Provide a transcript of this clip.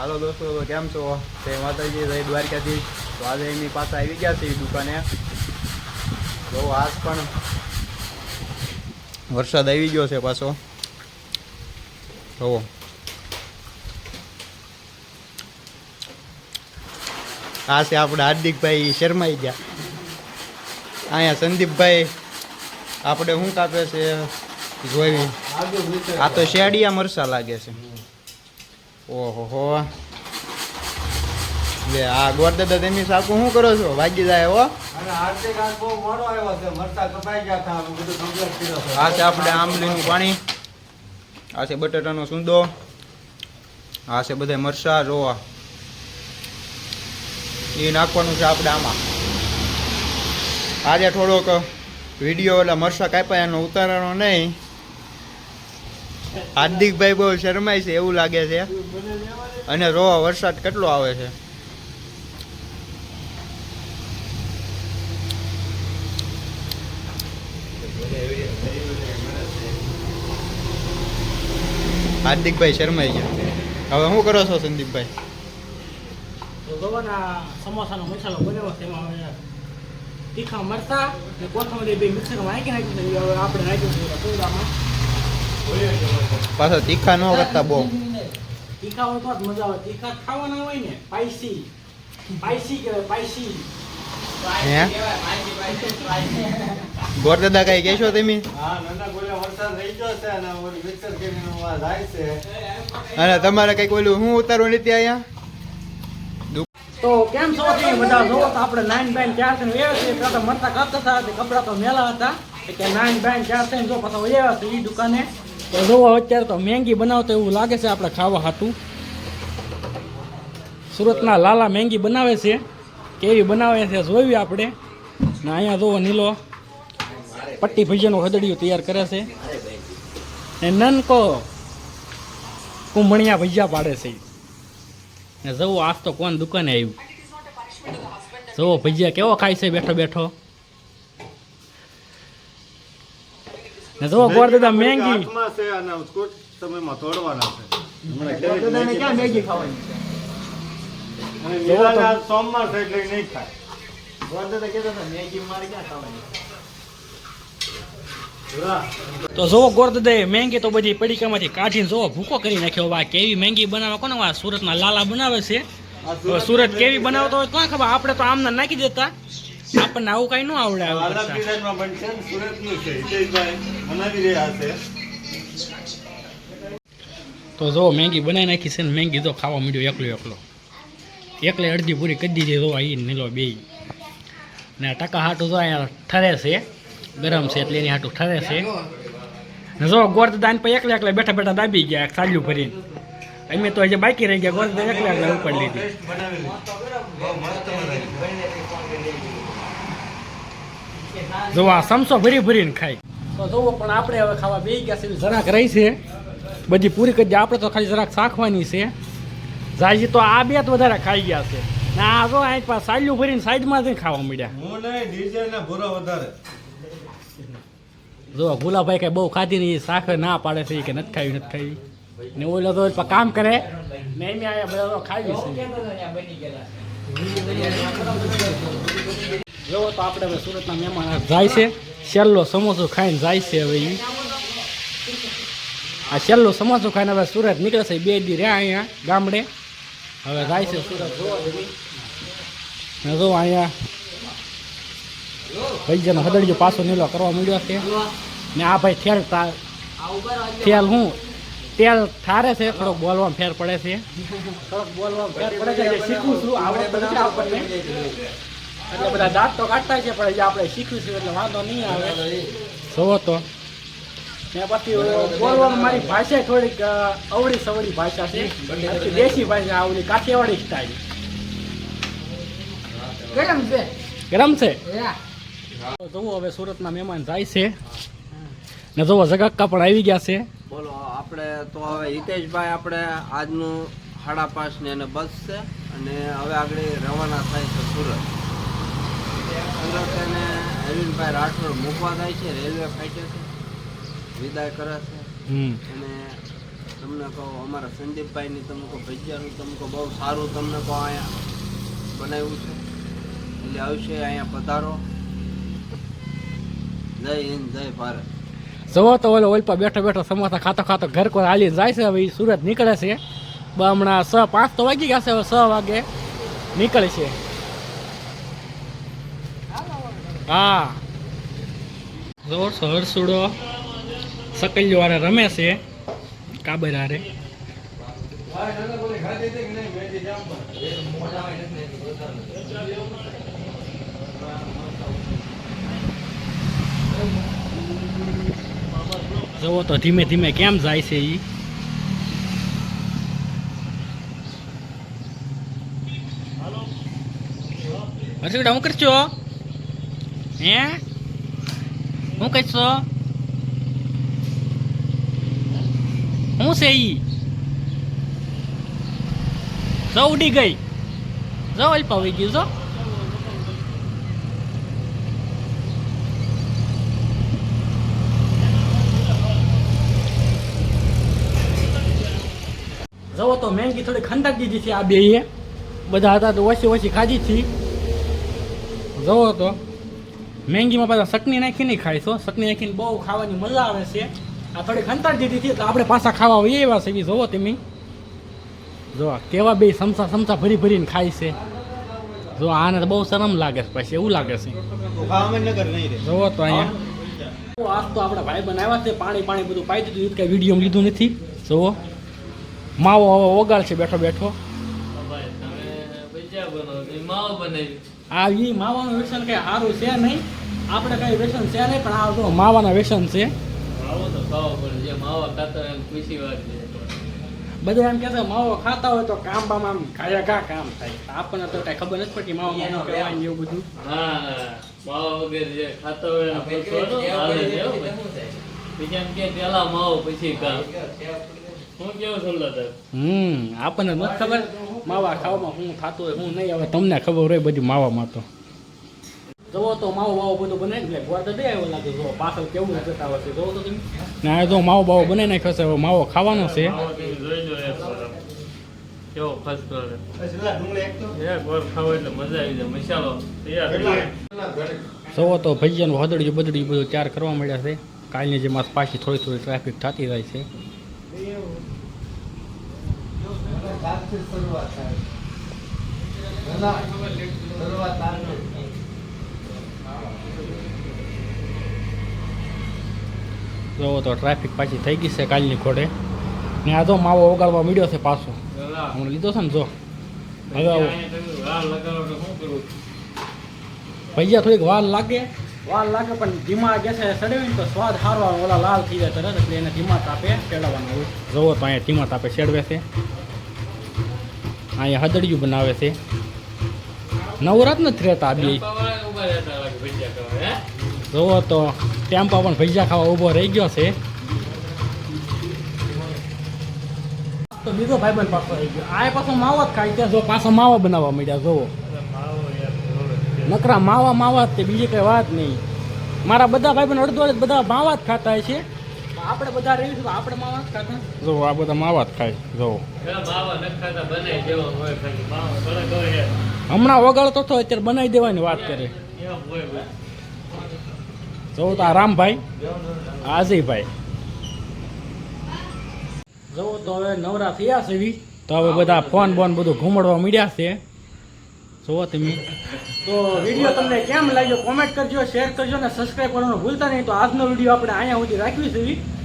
હાલો દોસ્તો, તો કેમ છો? તે માતાજી રહી દ્વારકાથી તો આજે એમની પાસે આવી ગયા છે દુકાને. બહુ આજ પણ વરસાદ આવી ગયો છે પાછો. જુઓ આ છે આપણે હાર્દિકભાઈ શર્માઈ ગયા. અહીંયા સંદીપભાઈ, આપણે શું કાપે છે જોઈ. આ તો શેડિયા મરસા લાગે છે. ઓહો. હો લે આ ગોરદાદા તેમી સાકુ શું કરો છો? ભાગી જાય હો. અને હાર્દિક આજ બહુ મોડો આવ્યો છે. મરતા કપાઈ ગયા હતા. બધું કમ્પ્લીટ કર્યો છે. આ છે આપણે આંબલીનું પાણી. આ છે બટાટાનો સુંદો. આ છે બધા મરસા રોવા એ નાખવાનું છે આપણે આમાં. આજે થોડોક વીડિયો એટલે મરસા કાપ્યા એનો ઉતારવાનો નહીં. હાર્દિકભાઈ બહુ શરમાય છે, એવું લાગે છે. અને રોવા વરસાદ કેટલો આવે છે? હાર્દિકભાઈ શરમાઈ ગયા હવે શું કરો છો, સંદીપભાઈ? સમોસાનો મસાલો બન્યો તેમાં તીખા મરતા કોથમરી બે મિક્સરમાં નાખી નાખ્યું આપણે નાખ્યું છે સોદામાં પાછા તીખા ન કરતા બહુ. તીખા હોય તો જ મજા આવે. તીખા ખાવાના હોય ને પાઈસી પાઈસી કહેવાય પાઈસી હે? ગોરદાદા કઈ કહેશો તમે? હા નાના ગોળા વરસાદ રહી ગયો છે અને ઓલી મિક્સર કરીને હવા જાય છે. અને તમારે કંઈક ઓલું શું ઉતારવું નથી અહીંયા? તો કેમ છો તમે બધા? જોવો તો આપણે નાઇન બેન ચાર થઈને વેવે છે પેલા તો મરતા કરતા હતા તે કપડા તો મેલા હતા. એટલે નાઇન બેન ચાર થઈને જો પાછા વેવા છે એ દુકાને. તો જોવો, અત્યારે તો મેંગી બનાવતો એવું લાગે છે, આપણે ખાવા હાટું. સુરતના લાલા મેંગી બનાવે છે, કેવી બનાવે છે, જોયું આપણે? ને અહીંયા જોવો, નીલો. પટ્ટી ભજીયાનું હદડિયું તૈયાર કરે છે. ને નનકો કુંભણિયા ભજીયા પાડે છે. ને જવો, આજ તો કોણ દુકાને આવ્યું? જવો, ભજીયા કેવો ખાય છે બેઠો બેઠો ને જવો ગોર દાદા મેંગી હાથમાં છે અને ટૂંક તમે તોડવાના છે. હમણાં ગોરદાદાને ક્યાં મેગી ખાવાની છે? અને નિરાને સોમવાર છે એટલે નહીં ખાય. ગોરદાદા કહેતા હતા મેગી મારે ક્યાં ખાવાની તો જો ગોર દાદા મેંગી તો બધી પડીકામાંથી કાઢીને જો ભૂકો કરી નાખ્યો. વા કેવી મેંગી બનાવે કોને વા સુરતના લાલા બનાવે છે? સુરત કેવી બનાવતો હોય કોણ ખબર? આપણે તો આમને નાખી દેતા. આપણને આવું કઈ ન આવડે કરતા. ડિઝાઇનમાં બનશે ને સુરતનું છે હિતેશભાઈ બનાવી રહ્યા છે. તો જો મેંગી બનાવી નાખી છે ને મેંગી તો ખાવા માંડ્યો એકલો એકલો. એકલે અડધી પૂરી કરી દીધી જો અહીં નીલો બે ને આ ટકા હાટું તો અહીંયા ઠરે છે ગરમ છે એટલે એની હાટું ઠરે છે. ને જો ગોળ દાન પર એકલા એકલા બેઠા બેઠા દાબી ગયા સાલ્યું ભરીને. અમે તો હજી બાકી રહી ગયા ગોળ એકલા એકલા ઉપર લીધી ટેસ્ટ બનાવી બહુ મસ્ત બનાવી જો આ સમસો ભરી ભરીને ખાય. તો જોવો પણ આપણે હવે ખાવા બે ગયા છે જરાક રહી છે. બધી પૂરી કરી દે આપણે તો ખાલી જરાક શાખવાની છે. જાજી તો આ બે તો વધારે ખાઈ ગયા છે. ના આ જો અહીં પાસે સાલ્યું ભરીને સાઈડમાં જ ખાવા મળ્યા હું નહીં ડીજે ને ભૂરો વધારે. જો ભૂલાભાઈ કઈ બહુ ખાધી નહીં સાખર ના પાડે છે કે નથી ખાવી નથી ખાવી ને ઓલો તો કામ કરે ને એમ આયા બધા ખાવી છે. જો તો આપણે હવે સુરતના મહેમાન જાય છે. છેલ્લો સમોસો ખાઈને જાય છે હવે આ છેલ્લો સમોસો ખાઈને હવે સુરત નીકળે છે. બે દી રહ્યા અહીંયા ગામડે. હવે જાય છે સુરત જોવા જો અહીંયા ભાઈજાનો હદડીયો પાછો નીલો કરવા મળ્યો છે. ને આ ભાઈ ઠેલ તા તેલ હું? તેલ ઠારે છે. થોડોક બોલવામાં ફેર પડે છે. થોડોક બોલવામાં ફેર પડે છે. શીખું છું. આવડે આપણને એટલે બધા દાંત તો કાઢતા છે પણ હજી આપણે છે એટલે વાંધો નહીં આવે. જોવો તો. ને પછી બોલવાનું મારી ભાષા થોડીક અવળી સવળી ભાષા છે. દેશી ભાષા આવડી કાઠિયાવાડી સ્ટાઈલ ગરમ છે? ગરમ છે? જોવો હવે સુરતના મહેમાન જાય છે. ને જોવો જગક્કા પણ આવી ગયા છે. બોલો આપણે તો હવે હિતેશભાઈ આપણે આજનું સાડા પાંચ ને એને બસ છે. અને હવે આગળ રવાના થાય છે સુરત. એને અરવિંદભાઈ રાઠોડ મૂકવા જાય છે રેલવે ફાઈટે છે વિદાય કરે છે. અને તમને કહો અમારા સંદીપભાઈની તમને કહો ભજીયાનું તમને કહો બહુ સારું તમને કહો અહીંયા બનાવ્યું છે. એટલે આવશે અહીંયા પધારો. જય હિન્દ જય ભારત. જવો તો ઓલો ઓલ પર બેઠો બેઠો સમોસા ખાતો ખાતો ઘર કોઈ હાલી જાય છે હવે સુરત નીકળે છે. હમણાં છ પાંચ તો વાગી ગયા છે હવે છ વાગે નીકળે છે. હા. જોર હરસુડો સકલ્યો વાળા રમે છે. કાબર હારે. જવો તો ધીમે ધીમે કેમ જાય છે ઈ. હર્ષુડા હું કરશો હે? હું કરશો હું છે ઈ? જો ઉડી ગઈ. જો અલ્પા વહી ગયું, જો. જવો તો મેંગી થોડી ખંડક દીધી છે આ બે બધા હતા તો ઓછી ઓછી ખાધી હતી જવો તો. મેંગીમાં પાછા ચટણી નાખીને ખાય છો ચટણી નાખીને બહુ ખાવાની મજા આવે છે. આ થોડીક અંતર દીધી હતી તો આપણે પાછા ખાવા હોઈએ એવા છે જોવો તમે. જો કેવા બે સમસા સમસા ભરી ભરીને ખાય છે. જો આને તો બહુ શરમ લાગે છે પછી એવું લાગે છે. જોવો તો અહીંયા. આજ તો આપણા ભાઈ બનાવ્યા છે પાણી પાણી બધું પાઈ દીધું કાંઈ વીડિયો લીધું નથી. જોવો. માવો હવે ઓગાળ છે બેઠો બેઠો આ એ માવાનું વ્યસન કઈ સારું છે નહીં? આપણે કઈ વ્યસન છે નહીં પણ આ તો માવાના વ્યસન છે. બધા એમ કહે છે માવો ખાતા હોય તો કામ બામ આમ ખાયા ખા કામ થાય. આપણને તો કઈ ખબર નથી પડતી માવો માવો કહેવાય એવું બધું. હમ આપણને નથી ખબર. માવા ખાવામાં શું થતું હોય શું નહીં હવે તમને ખબર હોય બધી માવામાં તો. જોવો તો માવો બાવો બધું બનાવી એટલે ગોળ તો દે આવ્યો લાગે જો પાછળ કેવું જતા તો તમે. ને આ જો માવો બાવો બનાવી નાખ્યો છે હવે માવો ખાવાનો છે. કેવો ફર્સ્ટ ક્લાસ એક તો એક વાર ખાવ એટલે મજા આવી જાય. મસાલો તૈયાર થઈ તો ભજીયાનું હદડિયું બદડિયું બધું તૈયાર કરવા મળ્યા છે. કાલની જેમાં પાછી થોડી થોડી ટ્રાફિક થતી જાય છે. શરૂઆત થાય. શરૂઆત. જોવો તો ટ્રાફિક પાછી થઈ ગઈ છે કાલની ખોડે ને આ તો માવો ઓગાળવા મળ્યો છે પાછો. હમણાં લીધો છે ને જો. હવે ભજીયા થોડીક વાર લાગે. વાર લાગે પણ ધીમા ગેસે ચડાવી ને તો સ્વાદ સારો આવે ઓલા લાલ થઈ જાય તરત એટલે એને ધીમા તાપે ચડાવવાનું હોય. જોવો તો અહીંયા ધીમા તાપે ચડવે છે. અહીંયા હદડિયું બનાવે છે. નવરાત નથી રહેતા આ બે. ઊભા જોવો તો, ટેમ્પા પણ ભજીયા ખાવા ઊભો રહી ગયો છે આ પાછો માવો ખાય જો પાછો માવા બનાવવા માંડ્યા છે. નકરા માવા માવા તે, બીજી કઈ વાત નહીં મારા બધા ભાઈબંધ અડધો બધા માવા જ છે આપણે બધા રહીશું આ બધા માવા ખાય જો. હમણાં વગાડતો હતો અત્યારે બનાવી દેવાની વાત કરે. જોવો તો રામભાઈ આ અજયભાઈ તો હવે નવરા થયા છે તો હવે બધા ફોન બોન બધું ઘૂમડવા મળ્યા છે. જુઓ તમે. તો વીડિયો તમને કેમ લાગ્યો? કોમેન્ટ કરજો શેર કરજો અને સબસ્ક્રાઈબ કરવાનું ભૂલતા નહીં. તો આજનો વીડિયો આપણે અહીંયા સુધી રાખવી છે